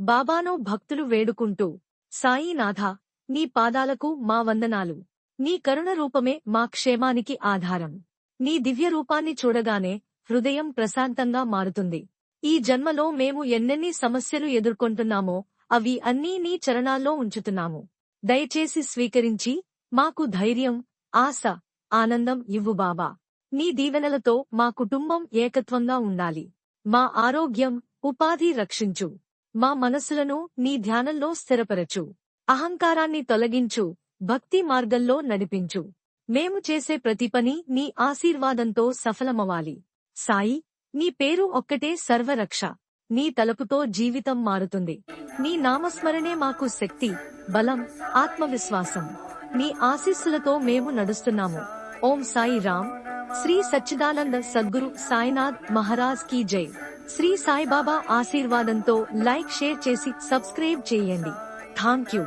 బాబాను భక్తులు వేడుకుంటూ సాయినాథ నీ పాదాలకు మా వందనాలు. నీ కరుణ రూపమే మా క్షేమానికి ఆధారం. నీ దివ్య రూపాన్ని చూడగానే హృదయం ప్రశాంతంగా మారుతుంది. ఈ జన్మలో మేము ఎన్నెన్ని సమస్యలు ఎదుర్కొంటున్నామో అవి అన్నీ నీ చరణాల్లో ఉంచుతున్నాము. దయచేసి స్వీకరించి మాకు ధైర్యం ఆశ ఆనందం ఇవ్వు బాబా. నీ దీవెనలతో మా కుటుంబం ఏకత్వంగా ఉండాలి. మా ఆరోగ్యం ఉపాధి రక్షించు. మా మనసులను నీ ధ్యానంలో స్థిరపరచు. అహంకారాన్ని తొలగించు. భక్తి మార్గంలో నడిపించు. మేము చేసే ప్రతి పని నీ ఆశీర్వాదంతో సఫలమవ్వాలి. సాయి నీ పేరు ఒక్కటే సర్వరక్ష. నీ తలపుతో జీవితం మారుతుంది. నీ నామస్మరణే మాకు శక్తి బలం ఆత్మవిశ్వాసం. నీ ఆశీస్సులతో మేము నడుస్తున్నాము. ఓం సాయి రామ్. శ్రీ సచ్చిదానంద సద్గురు సాయినాథ్ మహారాజ్ కీ జై. శ్రీ సాయిబాబా ఆశీర్వాదంతో లైక్ షేర్ చేసి సబ్స్క్రైబ్ చేయండి. Thank you